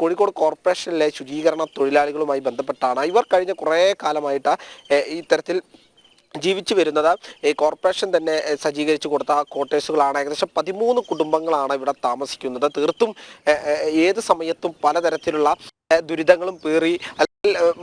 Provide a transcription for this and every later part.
കോഴിക്കോട് കോർപ്പറേഷനിലെ ശുചീകരണ തൊഴിലാളികളുമായി ബന്ധപ്പെട്ടാണ് ഇവർ കഴിഞ്ഞ കുറേ കാലമായിട്ട് ഇത്തരത്തിൽ ജീവിച്ചു വരുന്നത്. ഈ കോർപ്പറേഷൻ തന്നെ സജ്ജീകരിച്ചു കൊടുത്ത ക്വാർട്ടേഴ്സുകളാണ്. ഏകദേശം പതിമൂന്ന് കുടുംബങ്ങളാണ് ഇവിടെ താമസിക്കുന്നത്. തീർത്തും ഏത് സമയത്തും പലതരത്തിലുള്ള ദുരിതങ്ങളും പേറി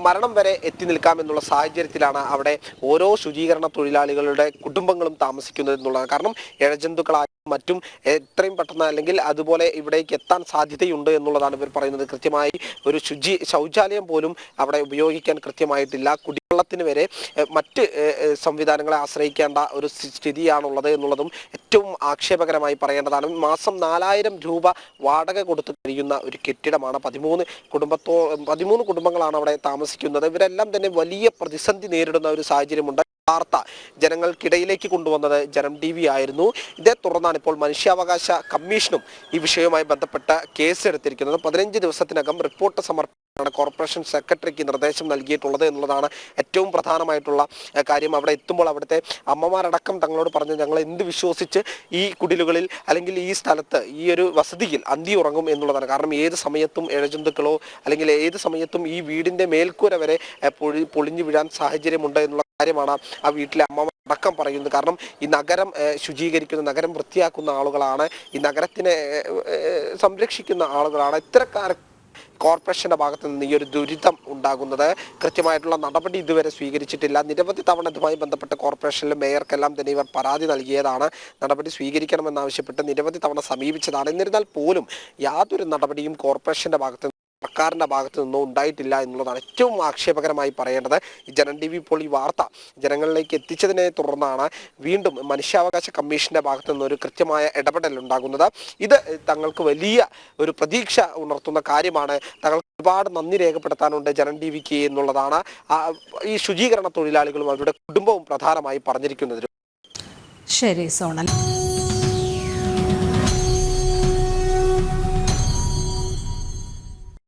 മരണം വരെ എത്തി നിൽക്കാമെന്നുള്ള സാഹചര്യത്തിലാണ് അവിടെ ഓരോ ശുചീകരണ തൊഴിലാളികളുടെ കുടുംബങ്ങളും താമസിക്കുന്നത് എന്നുള്ളതാണ്. കാരണം ഇഴജന്തുക്കളായും മറ്റും എത്രയും പെട്ടെന്ന് അല്ലെങ്കിൽ അതുപോലെ ഇവിടേക്ക് എത്താൻ സാധ്യതയുണ്ട് എന്നുള്ളതാണ് ഇവർ പറയുന്നത്. കൃത്യമായി ഒരു ശുചി ശൗചാലയം പോലും അവിടെ ഉപയോഗിക്കാൻ കൃത്യമായിട്ടില്ല. കുടിവെള്ളത്തിന് വരെ മറ്റ് സംവിധാനങ്ങളെ ആശ്രയിക്കേണ്ട ഒരു സ്ഥി- സ്ഥിതിയാണുള്ളത് എന്നുള്ളതും ഏറ്റവും ആക്ഷേപകരമായി പറയേണ്ടതാണ്. മാസം നാലായിരം രൂപ വാടക കൊടുത്ത് കഴിയുന്ന ഒരു കെട്ടിടമാണ് പതിമൂന്ന് കുടുംബത്തോ പതിമൂന്ന് കുടുംബങ്ങളാണ് അവിടെ താമസിക്കുന്നത്. ഇവരെല്ലാം തന്നെ വലിയ പ്രതിസന്ധി നേരിടുന്ന ഒരു സാഹചര്യമുണ്ട്. വാർത്ത ജനങ്ങൾക്കിടയിലേക്ക് കൊണ്ടുവന്നത് ജനം ടി വി ആയിരുന്നു. ഇതേ തുടർന്നാണ് ഇപ്പോൾ മനുഷ്യാവകാശ കമ്മീഷനും ഈ വിഷയവുമായി ബന്ധപ്പെട്ട കേസ് എടുത്തിരിക്കുന്നത് പതിനഞ്ച് ദിവസത്തിനകം റിപ്പോർട്ട് കോർപ്പറേഷൻ സെക്രട്ടറിക്ക് നിർദ്ദേശം നൽകിയിട്ടുള്ളത് എന്നുള്ളതാണ് ഏറ്റവും പ്രധാനമായിട്ടുള്ള കാര്യം. അവിടെ എത്തുമ്പോൾ അവിടുത്തെ അമ്മമാരടക്കം തങ്ങളോട് പറഞ്ഞു ഞങ്ങൾ എന്ത് വിശ്വസിച്ച് ഈ കുടിലുകളിൽ അല്ലെങ്കിൽ ഈ സ്ഥലത്ത് ഈ ഒരു വസതിയിൽ അന്തി ഉറങ്ങും എന്നുള്ളതാണ്. കാരണം ഏത് സമയത്തും ഇഴജന്തുക്കളോ അല്ലെങ്കിൽ ഏത് സമയത്തും ഈ വീടിന്റെ മേൽക്കൂര വരെ പൊഴി പൊളിഞ്ഞു വീഴാൻ സാഹചര്യമുണ്ട് എന്നുള്ള കാര്യമാണ് ആ വീട്ടിലെ അമ്മമാർ അടക്കം പറയുന്നത്. കാരണം ഈ നഗരം ശുചീകരിക്കുന്ന നഗരം വൃത്തിയാക്കുന്ന ആളുകളാണ് ഈ നഗരത്തിനെ സംരക്ഷിക്കുന്ന ആളുകളാണ്. ഇത്തരക്കാർ കോർപ്പറേഷന്റെ ഭാഗത്ത് നിന്ന് ഈ ഒരു ദുരിതം ഉണ്ടാകുന്നത് കൃത്യമായിട്ടുള്ള നടപടി ഇതുവരെ സ്വീകരിച്ചിട്ടില്ല. നിരവധി തവണ ഇതുമായി ബന്ധപ്പെട്ട് കോർപ്പറേഷനിലെ മേയർക്കെല്ലാം തന്നെ ഇവർ പരാതി നൽകിയതാണ്. നടപടി സ്വീകരിക്കണമെന്നാവശ്യപ്പെട്ട് നിരവധി തവണ സമീപിച്ചതാണ്. എന്നിരുന്നാൽ പോലും യാതൊരു നടപടിയും കോർപ്പറേഷന്റെ ഭാഗത്ത് നിന്ന് സർക്കാരിന്റെ ഭാഗത്ത് നിന്നും ഉണ്ടായിട്ടില്ല എന്നുള്ളതാണ് ഏറ്റവും ആക്ഷേപകരമായി പറയേണ്ടത്. ഈ ജനൻ ടി വി ഇപ്പോൾ ഈ വാർത്ത ജനങ്ങളിലേക്ക് എത്തിച്ചതിനെ തുടർന്നാണ് വീണ്ടും മനുഷ്യാവകാശ കമ്മീഷന്റെ ഭാഗത്ത് നിന്ന് ഒരു കൃത്യമായ ഇടപെടൽ ഉണ്ടാകുന്നത്. ഇത് തങ്ങൾക്ക് വലിയ ഒരു പ്രതീക്ഷ ഉണർത്തുന്ന കാര്യമാണ്. തങ്ങൾക്ക് ഒരുപാട് നന്ദി രേഖപ്പെടുത്താനുണ്ട് ജനൻ ടി വിക്ക് എന്നുള്ളതാണ്. ഈ ശുചീകരണ തൊഴിലാളികളും അവരുടെ കുടുംബവും പ്രധാനമായി പറഞ്ഞിരിക്കുന്നത് ശരി സോണൽ.